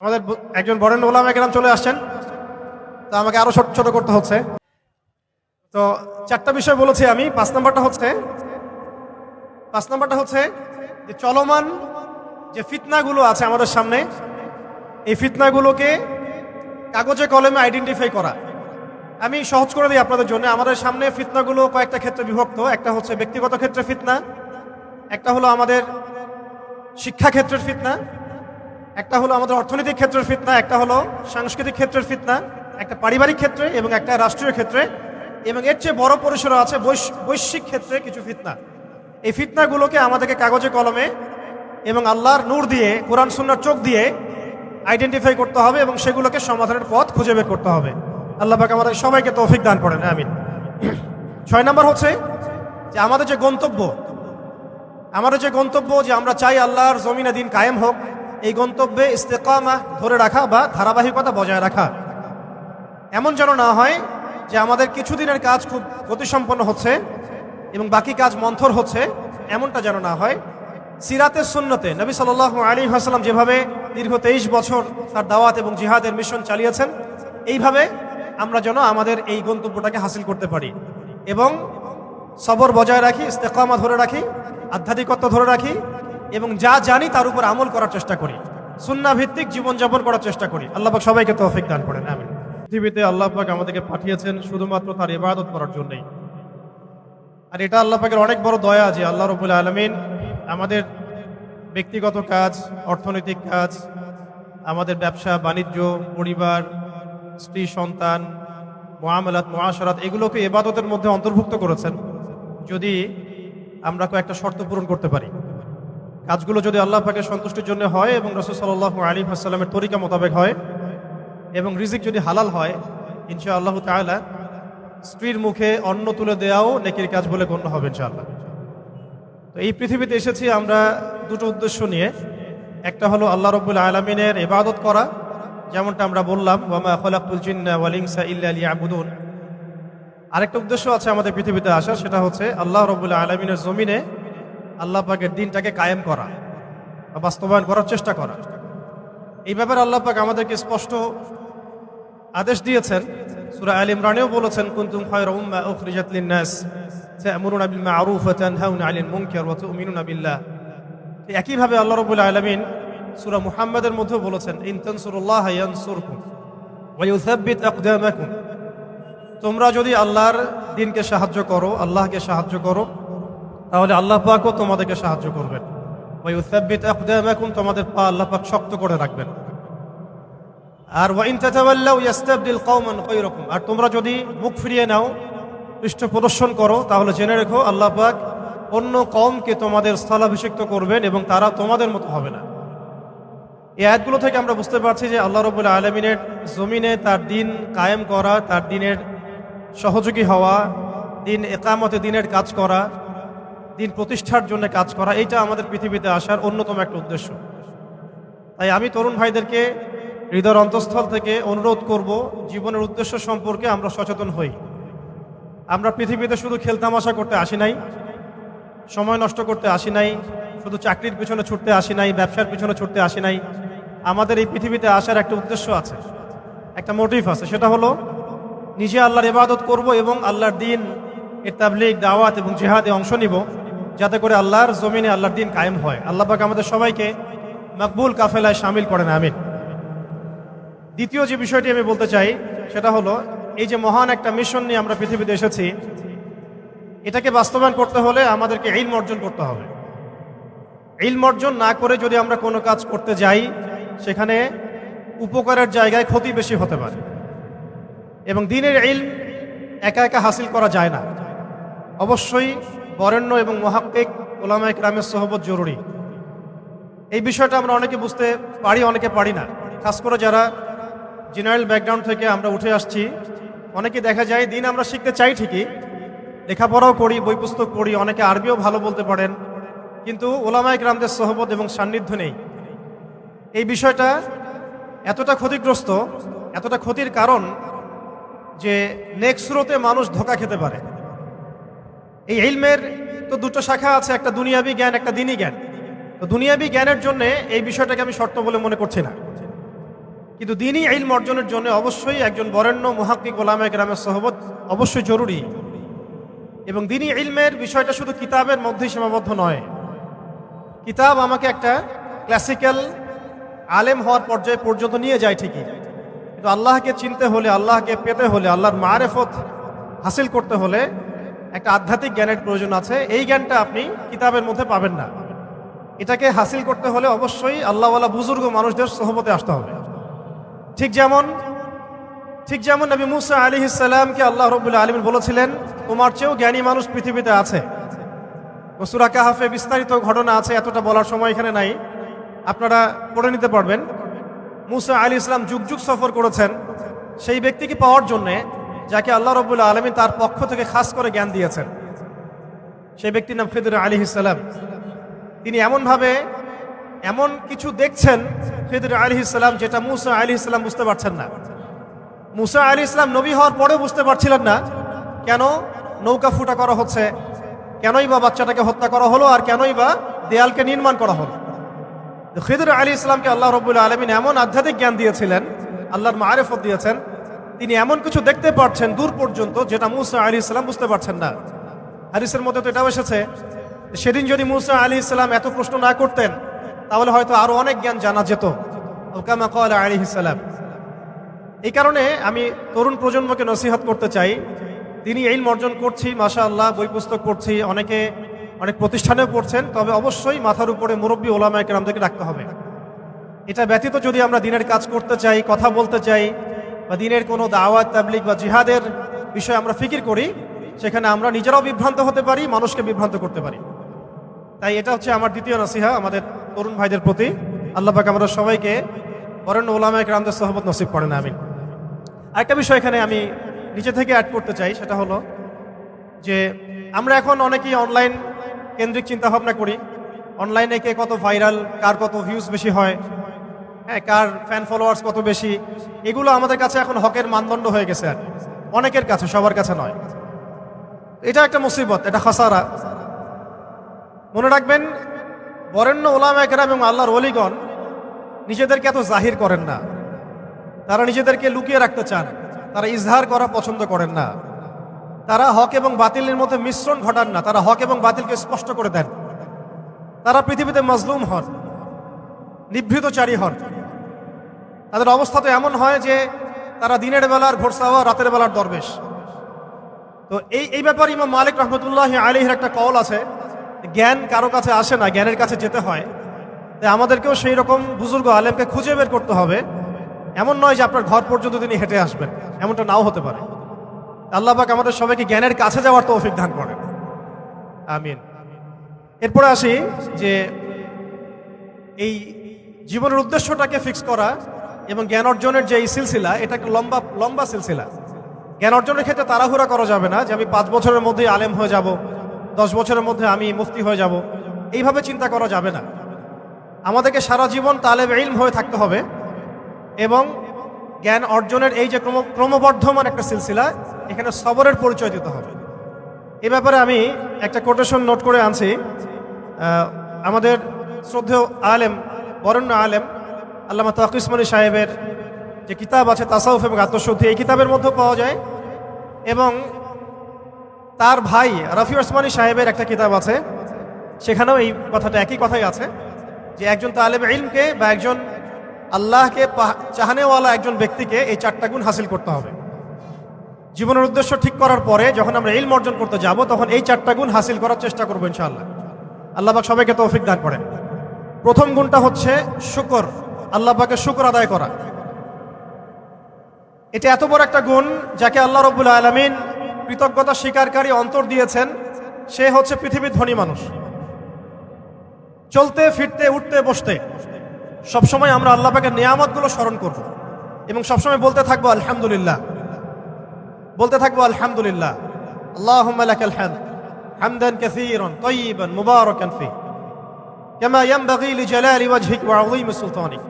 আমাদের একজন বরেণ্য ওলাম একরাম চলে আসছেন। তো আমাকে আরও ছোট ছোট করতে হচ্ছে। তো চারটা বিষয় বলেছি আমি। পাঁচ নাম্বারটা হচ্ছে, পাঁচ নাম্বারটা হচ্ছে যে চলমান যে ফিতনাগুলো আছে আমাদের সামনে, এই ফিতনাগুলোকে কাগজে কলমে আইডেন্টিফাই করা। আমি সহজ করে দিই আপনাদের জন্য। আমাদের সামনে ফিতনাগুলো কয়েকটা ক্ষেত্রে বিভক্ত। একটা হচ্ছে ব্যক্তিগত ক্ষেত্রে ফিতনা, একটা হলো আমাদের শিক্ষা ক্ষেত্রের ফিতনা একটা হলো আমাদের অর্থনৈতিক ক্ষেত্রের ফিতনা, একটা হলো সাংস্কৃতিক ক্ষেত্রের ফিতনা, একটা পারিবারিক ক্ষেত্রে এবং একটা রাষ্ট্রীয় ক্ষেত্রে। এবং এর চেয়ে বড় পরিসরে আছে বৈশ- বৈশ্বিক ক্ষেত্রে কিছু ফিতনা। এই ফিতনাগুলোকে আমাদেরকে কাগজে কলমে এবং আল্লাহর নূর দিয়ে, কোরআন, সুন্নার চোখ দিয়ে আইডেন্টিফাই করতে হবে এবং সেগুলোকে সমাধানের পথ খুঁজে বের করতে হবে। আল্লাহ পাক আমাদের সবাইকে তৌফিক দান করেন, আমিন। ছয় নম্বর হচ্ছে যে আমাদের যে গন্তব্য, আমাদের যে গন্তব্য যে আমরা চাই আল্লাহর জমিনে দিন কায়েম হোক এই গন্তব্যে ইস্তেকামা ধরে রাখা বা ধারাবাহিকতা বজায় রাখা। এমন যেন না হয় যে আমাদের কিছুদিনের কাজ খুব গতিসম্পন্ন হচ্ছে এবং বাকি কাজ মন্থর হচ্ছে, এমনটা যেন না হয়। সিরাতের সুন্নতে নবী সাল আলী হাসলাম যেভাবে দীর্ঘ তেইশ বছর তার দাওয়াত এবং জিহাদের মিশন চালিয়েছেন, এইভাবে আমরা যেন আমাদের এই গন্তব্যটাকে হাসিল করতে পারি এবং সবর বজায় রাখি, ইস্তেকামা ধরে রাখি, আধ্যাত্মিকত্ব ধরে রাখি এবং যা জানি তার উপর আমল করার চেষ্টা করি। সুন্না ভিত্তিক জীবনযাপন করার চেষ্টা করি। আল্লাহ পাক সবাইকে তৌফিক দান করেন আমি পৃথিবীতে আল্লাহ পাক আমাদেরকে পাঠিয়েছেন শুধুমাত্র তার ইবাদত করার জন্যই। আর এটা আল্লাহ পাকের অনেক বড় দয়া যে আল্লাহ রবুল আলমিন আমাদের ব্যক্তিগত কাজ, অর্থনৈতিক কাজ, আমাদের ব্যবসা, বাণিজ্য, পরিবার, স্ত্রী, সন্তান মোয়ামেলাত মহাসারাত এগুলোকে এবাদতের মধ্যে অন্তর্ভুক্ত করেছেন। যদি আমরা কয়েকটা শর্ত পূরণ করতে পারি। কাজগুলো যদি আল্লাহ পাকের সন্তুষ্টির জন্য হয় এবং রসুল সাল্লাহ আলী আসসালামের তরিকা মোতাবেক হয় এবং রিজিক যদি হালাল হয় ইনশা আল্লাহ তাআলা স্ত্রীর মুখে অন্ন তুলে দেওয়াও নেকির কাজ বলে গণ্য হবে ইনশাআল্লাহ। তো এই পৃথিবীতে এসেছি আমরা দুটো উদ্দেশ্য নিয়ে। একটা হলো আল্লাহ রব্বুল আলমিনের ইবাদত করা, যেমনটা আমরা বললাম, ওয়ামা খলাকুল জিন্না ওয়ালিংসা ইল্লা লিয়াবুদুন। আরেকটা উদ্দেশ্য আছে আমাদের পৃথিবীতে আসার, সেটা হচ্ছে আল্লাহ রব্বুল আলমিনের জমিনে আল্লাহ পাকের দিনটাকে কায়েম করা বা বাস্তবায়ন করার চেষ্টা করা। এই ব্যাপারে আল্লাহ পাক আমাদেরকে স্পষ্ট আদেশ দিয়েছেন। সুরা আল ইমরানেও বলেছেন, কুনতুম খায়রা উম্মা উখরিজাত লিন-নাস তা'মুরুনা বিল মা'রুফ ওয়া তানহাউনা 'আনিল মুনকার ওয়া তু'মিনুনা বিল্লাহ। তো একই ভাবে আল্লাহ রাব্বুল আলামিন সূরা মুহাম্মাদের মধ্যেও বলেছেন, ইন তানসুরুল্লাহ ইয়ানসুরকুম ওয়া ইউসাব্বিত আকদামাকুম। তোমরা যদি আল্লাহর দিনকে সাহায্য করো, আল্লাহকে সাহায্য করো তাহলে আল্লাহ পাকও তোমাদেরকে সাহায্য করবেন। ওই ইউসাব্বিত আকদামাকুম, তোমাদের পা আল্লাহ পাক শক্ত করে রাখবেন। আর ওয়াইন তাতাওয়াল্লাউ ইয়াস্তাবদিল কওমান গায়রাকুম, আর তোমরা যদি মুখ ফিরিয়ে নাও, পৃষ্ঠ প্রদর্শন করো, তাহলে জেনে রেখো আল্লাহ পাক অন্য কমকে তোমাদের স্থলাভিষিক্ত করবেন এবং তারা তোমাদের মতো হবে না। এই আয়াতগুলো থেকে আমরা বুঝতে পারছি যে আল্লাহ রবুল্লা আলমিনের জমিনে তার দিন কায়েম করা, তার দিনের সহযোগী হওয়া, দিন একামতে দিনের কাজ করা দিন প্রতিষ্ঠার জন্য কাজ করা, এইটা আমাদের পৃথিবীতে আসার অন্যতম একটা উদ্দেশ্য। তাই আমি তরুণ ভাইদেরকে হৃদয়ের অন্তঃস্থল থেকে অনুরোধ করব, জীবনের উদ্দেশ্য সম্পর্কে আমরা সচেতন হই। আমরা পৃথিবীতে শুধু খেলতামাশা করতে আসি নাই, সময় নষ্ট করতে আসি নাই, শুধু চাকরির পিছনে ছুটতে আসি নাই, ব্যবসার পিছনে ছুটতে আসি নাই, আমাদের এই পৃথিবীতে আসার একটা উদ্দেশ্য আছে, একটা মোটিভ আছে, সেটা হলো নিজে আল্লাহর ইবাদত করব এবং আল্লাহর দিন এর তাবলিগ, দাওয়াত এবং জেহাদে অংশ নিব। যাতে করে আল্লাহর জমিনে আল্লাহর দিন কায়েম হয়। আল্লাহ পাক আমাদের সবাইকে মকবুল কাফেলায় সামিল করেন, আমিন। দ্বিতীয় যে বিষয়টি আমি বলতে চাই, সেটা হলো, এই যে মহান একটা মিশন নিয়ে আমরা পৃথিবীতে এসেছি, এটাকে বাস্তবায়ন করতে হলে আমাদেরকে ইলম অর্জন করতে হবে। ইলম অর্জন না করে যদি আমরা কোনো কাজ করতে যাই, সেখানে উপকারের জায়গায় ক্ষতি বেশি হতে পারে। এবং দিনের ইলম একা একা হাসিল করা যায় না। অবশ্যই বরেণ্য এবং মহাক্কিক ওলামায় গ্রামের সহবত জরুরি। এই বিষয়টা আমরা অনেকে বুঝতে পারি, অনেকে পারি না। খাস করে যারা জেনারেল ব্যাকগ্রাউন্ড থেকে আমরা উঠে আসছি, অনেকে দেখা যায় দিন আমরা শিখতে চাই ঠিকই, লেখাপড়াও করি, বই পুস্তক পড়ি, অনেকে আরবিও ভালো বলতে পারেন, কিন্তু ওলামায় গ্রামদের সহবত এবং সান্নিধ্য নেই। এই বিষয়টা এতটা ক্ষতিগ্রস্ত, এতটা ক্ষতির কারণ যে নেক্সট স্রোতে মানুষ ধোকা খেতে পারে। এই ইলমের তো দুটো শাখা আছে, একটা দুনিয়াবি জ্ঞান, একটা দিনী জ্ঞান। তো দুনিয়াবি জ্ঞানের জন্য এই বিষয়টাকে আমি শর্ত বলে মনে করছি না। কিন্তু দিনই ইলম অর্জনের জন্য অবশ্যই একজন বরেণ্য মুহাক্কিক ওলামা গ্রামের সহবত অবশ্যই জরুরি। এবং দিনই ইলমের বিষয়টা শুধু কিতাবের মধ্যেই সীমাবদ্ধ নয়। কিতাব আমাকে একটা ক্লাসিক্যাল আলেম হওয়ার পর্যায়ে পর্যন্ত নিয়ে যায় ঠিকই। কিন্তু আল্লাহকে চিনতে হলে, আল্লাহকে পেতে হলে, আল্লাহর মারেফত হাসিল করতে হলে একটা আধ্যাত্মিক জ্ঞানের প্রয়োজন আছে। এই জ্ঞানটা আপনি কিতাবের মধ্যে পাবেন না। এটাকে হাসিল করতে হলে অবশ্যই আল্লাহওয়ালা বুজুর্গ মানুষদের সহবতে আসতে হবে। ঠিক যেমন ঠিক যেমন নবী মুসা আলী ইসাল্লামকে আল্লাহ রবুল্লা আলমিন বলেছিলেন, তোমার চেয়েও জ্ঞানী মানুষ পৃথিবীতে আছে। সুরা কাহাফে বিস্তারিত ঘটনা আছে, এতটা বলার সময় এখানে নাই। আপনারা পড়ে নিতে পারবেন। মুসা আলী ইসলাম যুগ যুগ সফর করেছেন। সেই ব্যক্তিকে পাওয়ার জন্যে যাকে আল্লাহ রবুল্লা আলমী তার পক্ষ থেকে খাস করে জ্ঞান দিয়েছেন। সেই ব্যক্তির নাম ফিদুর আলী ইসাল্লাম তিনি এমনভাবে এমন কিছু দেখছেন ফিদুর আলী ইসলাম যেটা মুসা আলী ইসলাম বুঝতে পারছেন না। মুসা আলী ইসলাম নবী হওয়ার পরেও বুঝতে পারছিলেন না কেন নৌকা ফুটা করা হচ্ছে, কেনই বা বাচ্চাটাকে হত্যা করা হলো আর কেনই বা দেয়ালকে নির্মাণ করা হলো। খিদুর আলী ইসলামকে আল্লাহ রবুল্লা আলমিন এমন আধ্যাত্মিক জ্ঞান দিয়েছিলেন, আল্লাহর মারেফত দিয়েছেন তিনি এমন কিছু দেখতে পাচ্ছেন দূর পর্যন্ত যেটা মুসা আলী ইসলাম বুঝতে পারছেন না। হারিসের মধ্যে তো এটাও এসেছে সেদিন যদি মুসা আলী ইসলাম এত প্রশ্ন না করতেন, তাহলে হয়তো আরও অনেক জ্ঞান জানা যেত। আলী ইসলাম এই কারণে আমি তরুণ প্রজন্মকে নসিহত করতে চাই। তিনি এই অর্জন করছি মাশা আল্লাহ বই পুস্তক পড়ছি, অনেকে অনেক প্রতিষ্ঠানেও পড়ছেন, তবে অবশ্যই মাথার উপরে মুরব্বী ওলামা একরামদেরকে রাখতে হবে। এটা ব্যতীত যদি আমরা দিনের কাজ করতে চাই, কথা বলতে চাই বা দিনের কোনো দাওয়াত তাবলিক বা জিহাদের বিষয়ে আমরা ফিকির করি, সেখানে আমরা নিজেরাও বিভ্রান্ত হতে পারি, মানুষকে বিভ্রান্ত করতে পারি। তাই এটা হচ্ছে আমার দ্বিতীয় নসিহা আমাদের তরুণ ভাইদের প্রতি। আল্লাহ পাক আমরা সবাইকে বরেণ্য ওলামা একরামদের সহবত নসিব করেন আমি আরেকটা বিষয় এখানে আমি নিচে থেকে অ্যাড করতে চাই, সেটা হলো যে আমরা এখন অনেকেই অনলাইন কেন্দ্রিক চিন্তা ভাবনা করি অনলাইনে কে কত ভাইরাল কার কত ভিউজ বেশি হয় হ্যাঁ কার ফ্যান ফলোয়ার্স কত বেশি? এগুলো আমাদের কাছে এখন হকের মানদণ্ড হয়ে গেছে আর। অনেকের কাছে, সবার কাছে নয়। এটা একটা মুসিবত, এটা খাসারা। মনে রাখবেন, বরেণ্য ওলামা একরাম এবং আল্লাহর অলিগণ নিজেদেরকে এত জাহির করেন না। তারা নিজেদেরকে লুকিয়ে রাখতে চান। তারা ইজহার করা পছন্দ করেন না। তারা হক এবং বাতিলের মধ্যে মিশ্রণ ঘটান না। তারা হক এবং বাতিলকে স্পষ্ট করে দেন। তারা পৃথিবীতে মজলুম হন। নিভৃতচারী হন। তাদের অবস্থা তো এমন হয় যে তারা দিনের বেলার ঘোরসাওয়া রাতের বেলার দরবেশ। তো এই এই ব্যাপারে ইমাম মালিক রহমতুল্লাহ আলীর একটা কল আছে, জ্ঞান কারও কাছে আসে না, জ্ঞানের কাছে যেতে হয়। তাই আমাদেরকেও সেই রকম বুজুর্গ আলেমকে খুঁজে বের করতে হবে। এমন নয় যে আপনার ঘর পর্যন্ত তিনি হেঁটে আসবেন, এমনটা নাও হতে পারে। আল্লাহ পাক আমাদের সবাইকে জ্ঞানের কাছে যাওয়ার তৌফিক দান করেন। আমিন। এরপরে আসি যে এই জীবনের উদ্দেশ্যটাকে ফিক্স করা এবং জ্ঞান অর্জনের যে এই সিলসিলা এটা একটা লম্বা লম্বা সিলসিলা। জ্ঞান অর্জনের ক্ষেত্রে তাড়াহুড়া করা যাবে না যে আমি পাঁচ বছরের মধ্যে আলেম হয়ে যাব, দশ বছরের মধ্যে আমি মুফতি হয়ে যাব। এইভাবে চিন্তা করা যাবে না। আমাদেরকে সারা জীবন তালেব ইলম হয়ে থাকতে হবে এবং জ্ঞান অর্জনের এই যে ক্রম ক্রমবর্ধমান একটা সিলসিলা, এখানে সবরের পরিচয় দিতে হবে। এ ব্যাপারে আমি একটা কোটেশন নোট করে আনছি। আমাদের শ্রদ্ধেয় আলেম বরণ্য আলেম, আল্লামা তাকিসমণি সাহেবের যে কিতাব আছে তাসাউফ এবং আত্মশুদ্ধি, এই কিতাবের মধ্যে পাওয়া যায়। এবং তার ভাই রফি ওসমানী সাহেবের একটা কিতাব আছে, সেখানেও এই কথাটা, একই কথাই আছে, যে একজন তালেব ইলমকে বা একজন আল্লাহকে চাহানেওয়ালা একজন ব্যক্তিকে এই চারটা গুণ হাসিল করতে হবে। জীবনের উদ্দেশ্য ঠিক করার পরে যখন আমরা ইলম অর্জন করতে যাব, তখন এই চারটা গুণ হাসিল করার চেষ্টা করব ইনশাআল্লাহ। আল্লাহ পাক সবাইকে তৌফিক দান করেন। প্রথম গুণটা হচ্ছে শুকর। আল্লাহ পাকে শুকর আদায় করা। এটা এত বড় একটা গুণ যাকে আল্লাহ রবুল আলমিন কৃতজ্ঞতা স্বীকারকারী অন্তর দিয়েছেন, সে হচ্ছে পৃথিবীর ধনী মানুষ। চলতে, ফিরতে, উঠতে, বসতে, সবসময় আমরা আল্লাহ পাকের নিয়ামতগুলো স্মরণ করব এবং সবসময় বলতে থাকব আলহামদুলিল্লাহ। বলতে থাকব আলহামদুলিল্লাহ। আল্লাহ হামদান কাসীরান, তাইয়িবান, মুবারাকান ফি। কামা ইয়ানবাগি লিজালালি ওয়াজহিক ওয়া আযীমি সুলতানিক।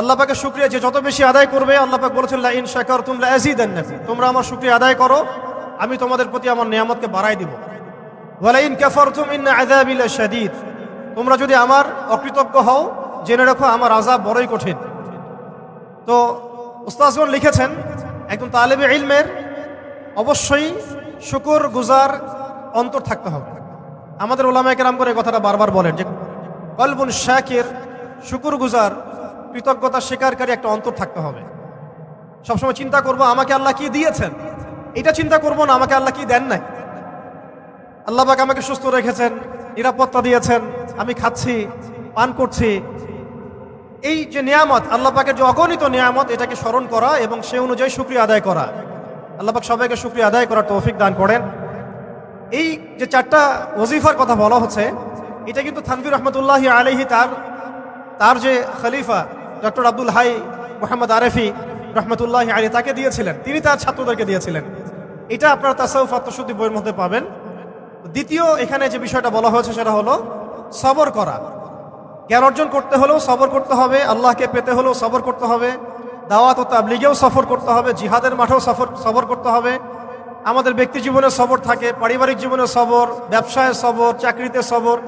আল্লাহ পাকের শুকরিয়া যে যত বেশি আদায় করবে, আল্লাহ পাক বলেছেন লা ইন শাকারতুম লা আযীদান্নাকুম তোমরা আমার শুকরিয়া আদায় করো, আমি তোমাদের প্রতি আমার নিয়ামতকে বাড়াই দিব। ওয়ালা ইন কাফারতুম ইন আযাবি লাশাদীদ। তোমরা যদি আমার অকৃতজ্ঞ হও, জেনে রাখো আমার আযাব বড়ই কঠিন। তো উস্তাজগণ লিখেছেন, একজন তালেবে ইলমের অবশ্যই শুকুর গুজার অন্তর থাকতে হবে। আমাদের ওলামা কেরাম করে কথাটা বারবার বলেন যে কলবুন শাকের শুকুর গুজার কৃতজ্ঞতা স্বীকারকারী একটা অন্তর থাকতে হবে। সবসময় চিন্তা করব, আমাকে আল্লাহ কি দিয়েছেন? এটা চিন্তা করব না, আমাকে আল্লাহ কি দেন নাই? আল্লাহ পাক আমাকে সুস্থ রেখেছেন, নিরাপত্তা দিয়েছেন, আমি খাচ্ছি, পান করছি। এই যে নিয়ামত, আল্লাহ পাকের যে অগণিত নিয়ামত, এটাকে স্মরণ করা এবং সে অনুযায়ী শুক্রিয়া আদায় করা। আল্লাহ পাক সবাইকে শুক্রিয়া আদায় করার তৌফিক দান করেন। এই যে চারটা ওজিফার কথা বলা হচ্ছে, এটা কিন্তু থানবির রহমতুল্লাহ আলহি তার তার যে খলিফা, ডক্টর আব্দুল হাই মোহাম্মদ আরেফি রহমতুল্লাহ আলী তাকে দিয়েছিলেন। তিনি তার ছাত্রদেরকে দিয়েছিলেন। এটা আপনার তাসাউফ আত্মশুদ্ধি বইয়ের মধ্যে পাবেন। দ্বিতীয় এখানে যে বিষয়টা বলা হয়েছে সেটা হলো সবর করা। জ্ঞান অর্জন করতে হলেও সবর করতে হবে, আল্লাহকে পেতে হলেও সবর করতে হবে, দাওয়াত ও তাবলিগেও সফর করতে হবে, জিহাদের মাঠেও সফর, সবর করতে হবে আমাদের ব্যক্তি জীবনে সবর থাকে, পারিবারিক জীবনে সবর, ব্যবসায় সবর, চাকরিতে সবর,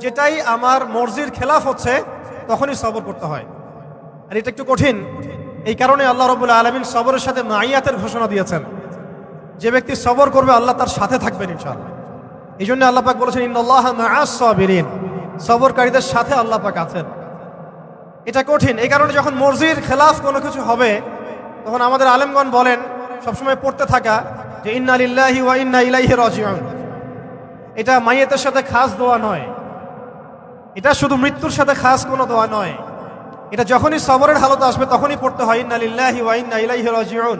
যেটাই আমার মর্জির খেলাফ হচ্ছে, তখনই সবর করতে হয়। আর এটা একটু কঠিন। এই কারণে আল্লাহ রবুল্লা আলমিন সবরের সাথে মাইয়াতের ঘোষণা দিয়েছেন। যে ব্যক্তি সবর করবে, আল্লাহ তার সাথে থাকবেন ইনশাআল্লাহ। এই জন্য আল্লাহ পাক বলেছেন সাবিরিন। সবরকারীদের সাথে আল্লাহ পাক আছেন। এটা কঠিন। এই কারণে যখন মর্জির খেলাফ কোনো কিছু হবে, তখন আমাদের আলেমগণ বলেন, সবসময় পড়তে থাকা যে ইন্না লিল্লাহি ওয়া ইন্না ইলাইহি রাজিউন। এটা মাইয়েতের সাথে খাস দোয়া নয়। এটা শুধু মৃত্যুর সাথে খাস কোনো দোয়া নয়। এটা যখনই সবরের হালত আসবে তখনই পড়তে হয়, ইন্না লিল্লাহি ওয়া ইন্না ইলাইহি রাজিউন।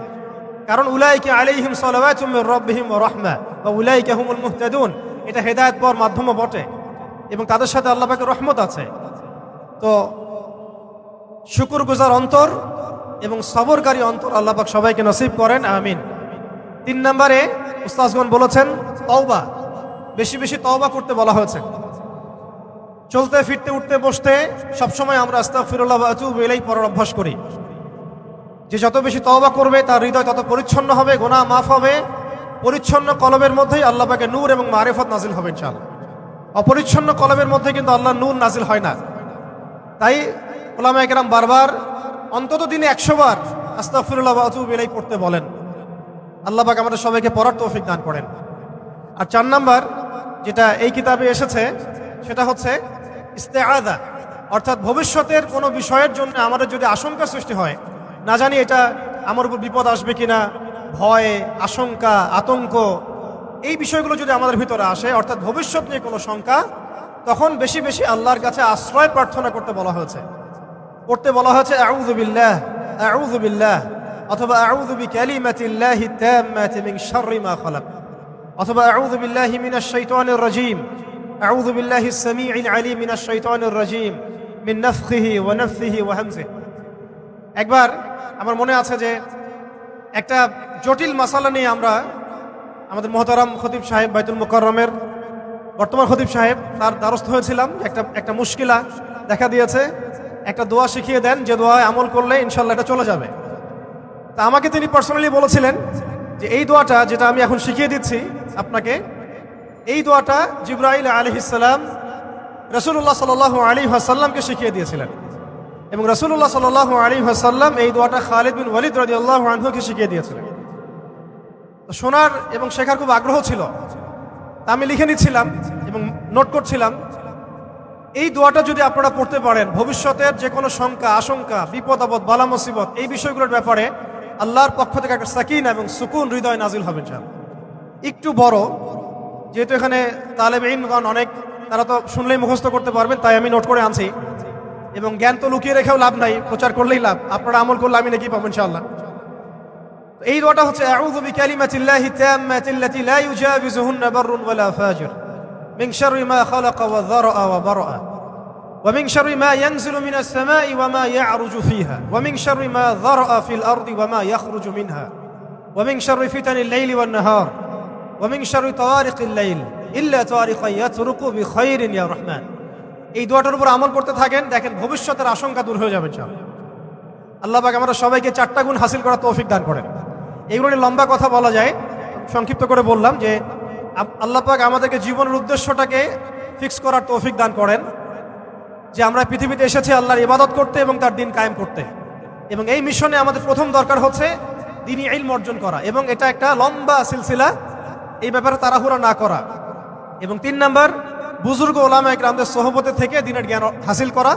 কারণ উলাইকে আলাইহিম সালাওয়াতুম মির রাব্বিহিম ওয়া রাহমা ওয়া উলাইকা হুমুল মুহতাদুন। এটা হেদায়েত পাওয়ার মাধ্যমও বটে এবং তাদের সাথে আল্লাহ পাকের রহমত আছে। তো শুকুর গুজার অন্তর এবং সবরকারী অন্তর আল্লাহ পাক সবাইকে নসিব করেন, আমিন। তিন নম্বরে উস্তাজগণ বলেছেন, তওবা, বেশি বেশি তওবা করতে বলা হয়েছে। চলতে, ফিরতে, উঠতে, বসতে সবসময় আমরা আস্তাগফিরুল্লাহ ওয়া আতুবু ইলাইহি পড়ার অভ্যাস করি। যে যত বেশি তওবা করবে, তার হৃদয় তত পরিচ্ছন্ন হবে গোনা মাফ হবে। পরিচ্ছন্ন কলবের মধ্যেই আল্লাহ পাকে নূর এবং মারেফত নাজিল হবে ইনশাআল্লাহ। অপরিচ্ছন্ন কলবের মধ্যে কিন্তু আল্লাহ নূর নাজিল হয় না। তাই ওলামা একরাম বারবার অন্তত দিনে একশো বার আস্তাফিরুল্লাহ আতুব ইলাই পড়তে বলেন। আল্লাহ পাক আমাদের সবাইকে পড়ার তৌফিক দান করেন। আর চার নাম্বার যেটা এই কিতাবে এসেছে, সেটা হচ্ছে ইস্তেআদা অর্থাৎ ভবিষ্যতের কোনো বিষয়ের জন্য আমাদের যদি আশঙ্কা সৃষ্টি হয়, না জানি এটা আমার উপর বিপদ আসবে কিনা, ভয়, আশঙ্কা, আতঙ্ক, এই বিষয়গুলো যদি আমাদের ভিতরে আসে, অর্থাৎ ভবিষ্যৎ নিয়ে কোনো শঙ্কা, তখন বেশি বেশি আল্লাহর কাছে আশ্রয় প্রার্থনা করতে বলা হয়েছে। করতে বলা হয়েছে, আউযু বিল্লাহ আউযু বিল্লাহ। অথবা আউযু বিকালিমাতিল্লাহি তাম্মাতি মিন শাররি মা খালাক, অথবা আউযু বিল্লাহি মিনাশ শাইতানির রাজীম, আউযু বিল্লাহি সামিউল আলিম মিনাশ শাইতানির রাজীম, মিন নাফখিহি ওয়া নাফসিহি ওয়া হামজিহি একবার আমার মনে আছে যে একটা জটিল মাসালা নিয়ে আমরা আমাদের মহতারাম খতিব সাহেব বাইতুল মুকাররমের, বর্তমান খতিব সাহেব তার দ্বারস্থ হয়েছিলাম, একটা একটা মুশকিলা দেখা দিয়েছে, একটা দোয়া শিখিয়ে দেন, যে দোয়ায় আমল করলে ইনশাল্লাহ এটা চলে যাবে। তা আমাকে তিনি পার্সোনালি বলেছিলেন যে এই দোয়াটা যেটা আমি এখন শিখিয়ে দিচ্ছি আপনাকে, এই দোয়াটা জিব্রাইল আলহিসাল্লাম রসুল্লাহ সাল আলী হাসাল্লামকে শিখিয়ে দিয়েছিলেন। এবং রসুল্লাহ সাল আলী হাসাল্লাম এই দোয়াটা খালিদ বিন ওয়ালিদ রাজি আল্লাহ আনহুকে শিখিয়ে দিয়েছিলেন। শোনার এবং শেখার খুব আগ্রহ ছিল। তা আমি লিখে নিচ্ছিলাম এবং নোট করছিলাম। এই দোয়াটা যদি আপনারা পড়তে পারেন, ভবিষ্যতের যে কোনো শঙ্কা, আশঙ্কা, বিপদ, আপদ, বালা, মুসিবত, এই বিষয়গুলোর ব্যাপারে আল্লাহর পক্ষ থেকে একটা সাকিন এবং সুকুন হৃদয় নাজিল হবে চান একটু বড়, যেহেতু এখানে তালেব ইনগণ অনেক, তারা তো শুনলেই মুখস্থ করতে পারবেন, তাই আমি নোট করে আনছি। এবং জ্ঞান তো লুকিয়ে রেখেও লাভ নাই, প্রচার করলেই লাভ। আপনারা আমল করলে আমি নাকি পাবেন ইনশাআল্লাহ। এই দোয়াটা হচ্ছে, আউযু বিকালিমাতিল্লাহি তাম্মাতিল্লাতি লা ইউজাবিজুহুন্না বাররুন ওয়ালা ফাজির মিন শাররি মা খালাকা ওয়া যারআ ওয়া বারআ। ومن شر ما ينزل من السماء وما يعرج فيها ومن شر ما ذرأ في الأرض وما يخرج منها ومن شر فتن الليل والنهار ومن شر طوارق الليل إلا طارقا يطرق بخير يا رحمن এই দোয়াটার উপর আমল করতে থাকেন দেখেন ভবিষ্যতের আশঙ্কা দূর হয়ে যাবে ইনশাআল্লাহ আল্লাহ পাক আমরা সবাইকে চারটা গুণ হাসিল করার তৌফিক দান করেন এগুলো নিয়ে লম্বা কথা বলা যায় সংক্ষিপ্ত করে বললাম যে আপ- আল্লাহ পাক আমাদেরকে জীবনের উদ্দেশ্যটাকে ফিক্স করার তৌফিক দান করেন যে আমরা পৃথিবীতে এসেছি আল্লাহর ইবাদত করতে এবং তার দিন কায়েম করতে। এবং এই মিশনে আমাদের প্রথম দরকার হচ্ছে দিনই ইলম অর্জন করা এবং এটা একটা লম্বা সিলসিলা, এই ব্যাপারে তাড়াহুড়া না করা। এবং তিন নাম্বার, বুজুর্গ ওলামা একরামদের সহবতে থেকে দিনের জ্ঞান হাসিল করা।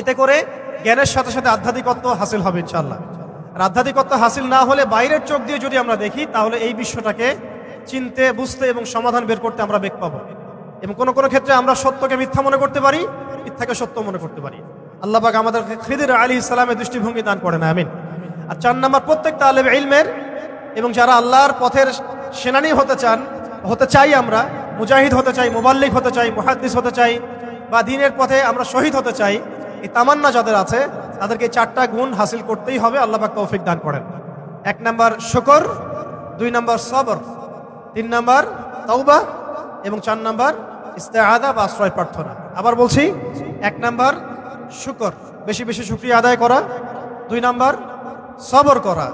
এতে করে জ্ঞানের সাথে সাথে আধ্যাত্মিকত্ব হাসিল হবে ইনশাল্লাহ আর আধ্যাত্মিকত্ব হাসিল না হলে বাইরের চোখ দিয়ে যদি আমরা দেখি, তাহলে এই বিশ্বটাকে চিনতে, বুঝতে এবং সমাধান বের করতে আমরা বেগ পাবো। এবং কোনো কোনো ক্ষেত্রে আমরা সত্যকে মিথ্যা মনে করতে পারি মিথ্যাকে সত্য মনে করতে পারি। আল্লাহ পাক আমাদের খিদির আলী ইসলামের দৃষ্টিভঙ্গি দান করেন, আমিন। আর চার নাম্বার, প্রত্যেকটা আলেম ইলমের এবং যারা আল্লাহর পথের সেনানি হতে চান, হতে চাই আমরা, মুজাহিদ হতে চাই, মোবাল্লিক হতে চাই, মুহাদ্দিস হতে চাই, বা দিনের পথে আমরা শহীদ হতে চাই, এই তামান্না যাদের আছে, তাদেরকে চারটা গুণ হাসিল করতেই হবে আল্লাহ পাক তৌফিক দান করেন। এক নাম্বার, শুকর, দুই নাম্বার, সবর, তিন নাম্বার তৌবা এবং চার নাম্বার ইস্তেআদা বা আশ্রয় প্রার্থনা। আবার বলছি, এক নাম্বার শুকর, বেশি বেশি শুক্রিয়া আদায় করা। দুই নাম্বার সবর করা।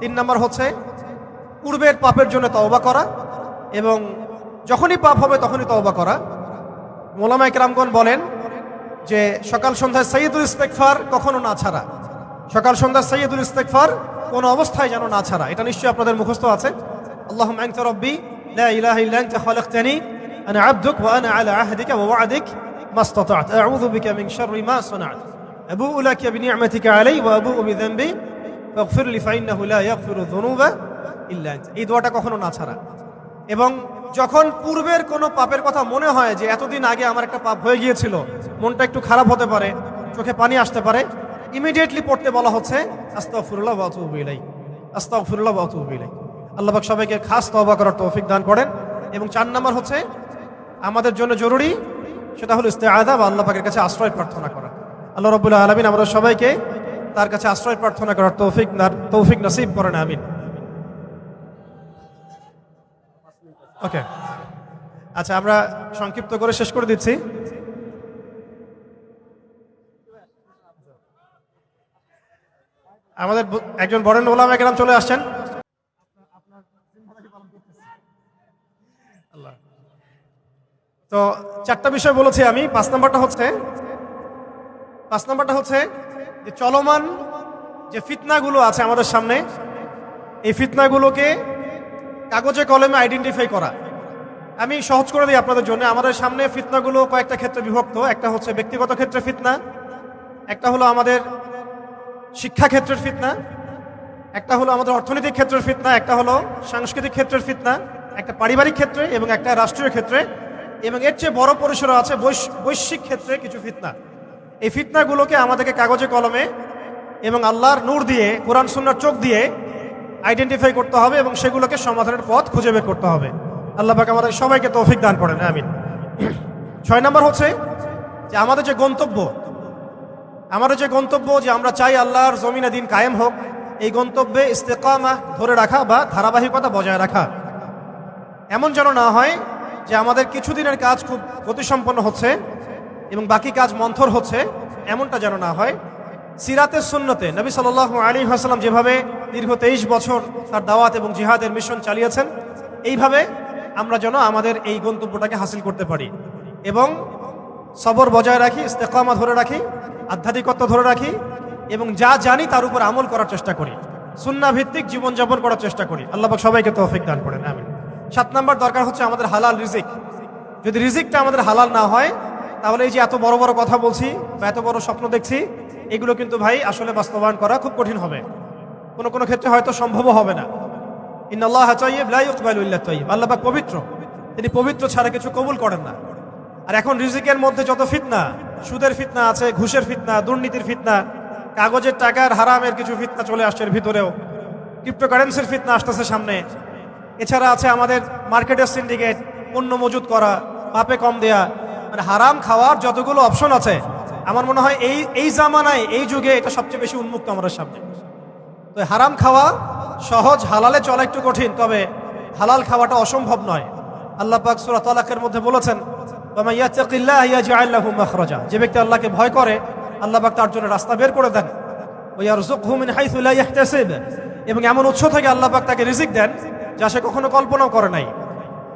তিন নাম্বার হচ্ছে পূর্বের পাপের জন্য তওবা করা এবং যখনই পাপ হবে তখনই তওবা করা। মোলামা ইকরামগণ বলেন যে, সকাল সন্ধ্যায় সৈয়দুল ইস্তেকফার কখনো না ছাড়া। সকাল সন্ধ্যা সৈয়দুল ইস্তেকফার কোন অবস্থায় যেন না ছাড়া। এটা নিশ্চয়ই আপনাদের মুখস্থ আছে। আল্লাহ রব্বি লা ইলাহা ইল্লা আনতা খালাকতানি আনা আবদুক ওয়া আনা আলা আহদিকা ওয়া ওয়া'দিক ما استطعت أعوذ بك من شر ما صنعت أبوء لك بنعمتك علي وأبوء بذنبي فاغفر لي فإنه لا يغفر الذنوب إلا أنت এই দোয়াটা কখনো না ছাড়া এবং যখন পূর্বের কোনো পাপের কথা মনে হয় যে এতদিন আগে আমার একটা পাপ হয়ে গিয়েছিল মনটা একটু খারাপ হতে পারে চোখে পানি আসতে পারে ইমিডিয়েটলি পড়তে বলা হচ্ছে আস্তাগফিরুল্লাহ ওয়া আতুবু ইলাই আস্তাগফিরুল্লাহ ওয়া আতুবু ইলাই আল্লাহ পাক সবাইকে খাস তওবা করার তৌফিক দান করেন এবং চার নাম্বার হচ্ছে আমাদের জন্য জরুরি, সেটা হলো ইস্তেআদা বা আল্লাহ পাকের কাছে আশ্রয় প্রার্থনা করা। আল্লাহ রব্বুল আলমিন আমরা সবাইকে তার কাছে আশ্রয় প্রার্থনা করার তৌফিক তৌফিক নসিব করেন, আমিন। ওকে। আচ্ছা আমরা সংক্ষিপ্ত করে শেষ করে দিচ্ছি। আমাদের একজন বরেণ্য ওলাম একরাম চলে আসছেন। তো চারটা বিষয় বলেছি আমি। পাঁচ নাম্বারটা হচ্ছে, পাঁচ নাম্বারটা হচ্ছে যে চলমান যে ফিতনাগুলো আছে আমাদের সামনে, এই ফিতনাগুলোকে কাগজে কলমে আইডেন্টিফাই করা। আমি সহজ করে দিই আপনাদের জন্য। আমাদের সামনে ফিতনাগুলো কয়েকটা ক্ষেত্রে বিভক্ত। একটা হচ্ছে ব্যক্তিগত ক্ষেত্রে ফিতনা, একটা হলো আমাদের শিক্ষা ক্ষেত্রের ফিতনা, একটা হলো আমাদের অর্থনৈতিক ক্ষেত্রের ফিতনা, একটা হলো সাংস্কৃতিক ক্ষেত্রের ফিতনা, একটা পারিবারিক ক্ষেত্রে এবং একটা রাষ্ট্রীয় ক্ষেত্রে এবং এর চেয়ে বড় পরিসরে আছে বৈশ- বৈশ্বিক ক্ষেত্রে কিছু ফিতনা। এই ফিতনাগুলোকে আমাদেরকে কাগজে, কলমে এবং আল্লাহর নূর দিয়ে, কোরআন, সুন্নার চোখ দিয়ে আইডেন্টিফাই করতে হবে এবং সেগুলোকে সমাধানের পথ খুঁজে বের করতে হবে। আল্লাহ পাক আমাদের সবাইকে তৌফিক দান করেন, আমিন। ছয় নম্বর হচ্ছে যে আমাদের যে গন্তব্য, আমাদের যে গন্তব্য যে আমরা চাই আল্লাহর জমিনে দিন কায়েম হোক, এই গন্তব্যে ইস্তেকামা ধরে রাখা বা ধারাবাহিকতা বজায় রাখা। এমন যেন না হয় যে আমাদের কিছুদিনের কাজ খুব গতিসম্পন্ন হচ্ছে এবং বাকি কাজ মন্থর হচ্ছে, এমনটা যেন না হয়। সিরাতের সুন্নতে নবী সাল আলী হাসলাম যেভাবে দীর্ঘ তেইশ বছর তার দাওয়াত এবং জিহাদের মিশন চালিয়েছেন, এইভাবে আমরা যেন আমাদের এই গন্তব্যটাকে হাসিল করতে পারি এবং সবর বজায় রাখি, ইস্তেকামা ধরে রাখি আধ্যাত্মিকত্ব ধরে রাখি এবং যা জানি তার উপর আমল করার চেষ্টা করি। সুন্না ভিত্তিক জীবনযাপন করার চেষ্টা করি। আল্লাহ সবাইকে তৌফিক দান করেন। আমিন। সাত নাম্বার দরকার হচ্ছে আমাদের হালাল রিজিক। যদি রিজিকটা আমাদের হালাল না হয়, তাহলে এই যে এত বড় বড় কথা বলছি বা এত বড় স্বপ্ন দেখছি, এগুলো কিন্তু ভাই আসলে বাস্তবায়ন করা খুব কঠিন হবে। কোনো কোনো ক্ষেত্রে হয়তো সম্ভবও হবে না। ইন্নাল্লাহ তাইয়্যিব, লা ইউকবালু ইল্লা তাইয়্যিব। আল্লাহ পাক পবিত্র। তিনি পবিত্র ছাড়া কিছু কবুল করেন না। আর এখন রিজিকের মধ্যে যত ফিতনা, সুদের ফিতনা আছে, ঘুষের ফিতনা, দুর্নীতির ফিতনা, কাগজের টাকার হারামের কিছু ফিতনা চলে আসছে ভিতরেও। ক্রিপ্টোকারেন্সির ফিতনা আসতেছে সামনে। এছাড়া আছে আমাদের মার্কেটের সিন্ডিকেট পণ্য মজুত করা পাপে কম দেয়া। মানে হারাম খাওয়ার যতগুলো অপশন আছে, আমার মনে হয় এই এই জামানায়, এই যুগে এটা সবচেয়ে বেশি উন্মুক্ত আমাদের সামনে। তো হারাম খাওয়া সহজ, হালালে চলা একটু কঠিন, তবে হালাল খাওয়াটা অসম্ভব নয়। আল্লাহ পাক সূরা তালাকের মধ্যে বলেছেন যে ব্যক্তি আল্লাহকে ভয় করে, আল্লাহ পাক তার জন্য রাস্তা বের করে দেন। এবং এমন উৎস থেকে আল্লাহ পাক তাকে রিজিক দেন যা সে কখনো কল্পনাও করে নাই।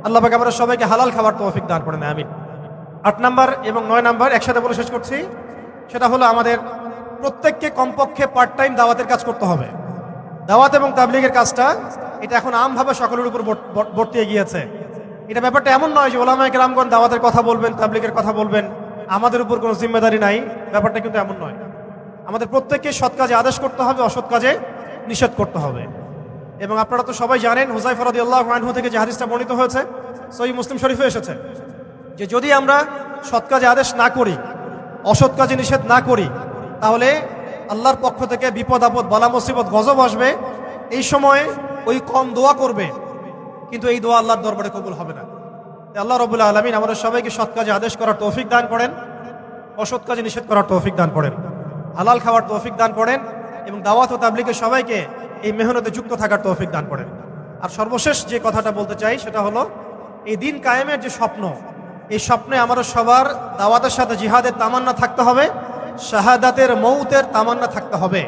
আল্লাহ পাক আমরা সবাইকে হালাল খাবার তৌফিক দান করেন, আমিন। আট নাম্বার এবং নয় নাম্বার একসাথে বলে শেষ করছি, সেটা হলো আমাদের প্রত্যেককে কমপক্ষে পার্ট টাইম দাওয়াতের কাজ করতে হবে। দাওয়াত এবং তাবলিগের কাজটা, এটা এখন আমভাবে সকলের উপর বর্ত- বর্ত- বর্তিয়ে গিয়েছে এটা ব্যাপারটা এমন নয় যে ওলামায় গ্রামগণ দাওয়াতের কথা বলবেন, তাবলিগের কথা বলবেন, আমাদের উপর কোনো জিম্মেদারি নাই, ব্যাপারটা কিন্তু এমন নয়। আমাদের প্রত্যেককে সৎ কাজে আদেশ করতে হবে, অসৎ কাজে নিষেধ করতে হবে। এবং আপনারা তো সবাই জানেন হুজাই ফরাদি আল্লাহ আনহু থেকে যে হাদিসটা বর্ণিত হয়েছে সই মুসলিম শরীফে এসেছে, যে যদি আমরা সৎ কাজে আদেশ না করি, অসৎ কাজে নিষেধ না করি, তাহলে আল্লাহর পক্ষ থেকে বিপদ আপদ, বালা মুসিবত, গজব আসবে। এই সময়ে ওই কম দোয়া করবে, কিন্তু এই দোয়া আল্লাহর দরবারে কবুল হবে না। আল্লাহ রবুল্লাহ আলমিন আমাদের সবাইকে সৎ কাজে আদেশ করার তৌফিক দান করেন, অসৎ কাজে নিষেধ করার তৌফিক দান করেন, হালাল খাওয়ার তৌফিক দান করেন এবং দাওয়াত ও তাবলিকে সবাইকে এই মেহনতে যুক্ত থাকার তৌফিক দান করেন। আর সর্বশেষ যে কথাটা বলতে চাই, সেটা হলো, এই দিন কায়েমের যে স্বপ্ন, এই স্বপ্নে আমাদের সবার দাওয়াতের সাথে জিহাদের তামান্না থাকতে হবে, শাহাদাতের মৌতের তামান্না থাকতে হবে।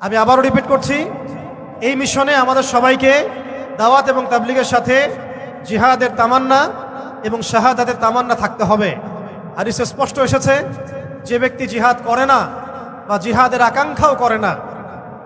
আমি আবারও রিপিট করছি, এই মিশনে আমাদের সবাইকে দাওয়াত এবং তাবলিগের সাথে জিহাদের তামান্না এবং শাহাদাতের তামান্না থাকতে হবে। হাদিসে স্পষ্ট এসেছে, যে ব্যক্তি জিহাদ করে না বা জিহাদের আকাঙ্ক্ষাও করে না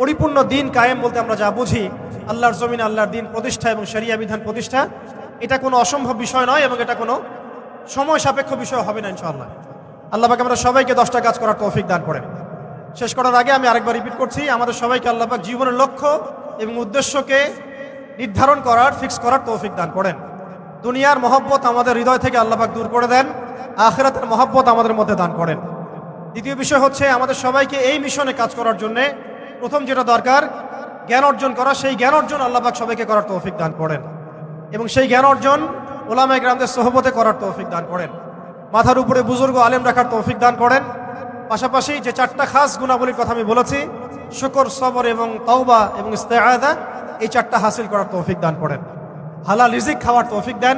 পরিপূর্ণ দিন কায়েম বলতে আমরা যা বুঝি, আল্লাহর জমিন, আল্লাহর দিন প্রতিষ্ঠা এবং শরিয়া বিধান প্রতিষ্ঠা, এটা কোনো অসম্ভব বিষয় নয় এবং এটা কোনো সময় সাপেক্ষ বিষয় হবে না ইনশাআল্লাহ। আল্লাহ পাক আমরা সবাইকে দশটা কাজ করার তৌফিক দান করেন। শেষ করার আগে আমি আরেকবার রিপিট করছি, আমাদের সবাইকে আল্লাহ পাক জীবনের লক্ষ্য এবং উদ্দেশ্যকে নির্ধারণ করার ফিক্স করার তৌফিক দান করেন। দুনিয়ার মহব্বত আমাদের হৃদয় থেকে আল্লাহ পাক দূর করে দেন, আখেরাতের মহব্বত আমাদের মধ্যে দান করেন। দ্বিতীয় বিষয় হচ্ছে আমাদের সবাইকে এই মিশনে কাজ করার জন্য প্রথম যেটা দরকার, জ্ঞান অর্জন করা, সেই জ্ঞান অর্জন আল্লাহ পাক সবাইকে করার তৌফিক দান করেন। এবং সেই জ্ঞান অর্জন ওলামা গ্রামদের সহবতে করার তৌফিক দান করেন। মাথার উপরে বুজুর্গ আলেম রাখার তৌফিক দান করেন। পাশাপাশি যে চারটা খাস গুণাবলীর কথা আমি বলেছি, শুকর, সবর এবং তওবা এবং ইস্তেআদা এই চারটা হাসিল করার তৌফিক দান করেন। হালাল রিজিক খাওয়ার তৌফিক দেন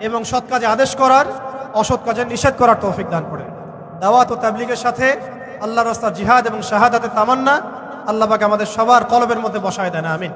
এবং সৎ কাজে আদেশ করার, অসৎ কাজে নিষেধ করার তৌফিক দান করেন। দাওয়াত ও তাবলিগের সাথে আল্লাহ রাস্তার জিহাদ এবং শাহাদাতের তামান্না আল্লাহ পাক আমাদের সবার কলবের মধ্যে বসায় না আমিন।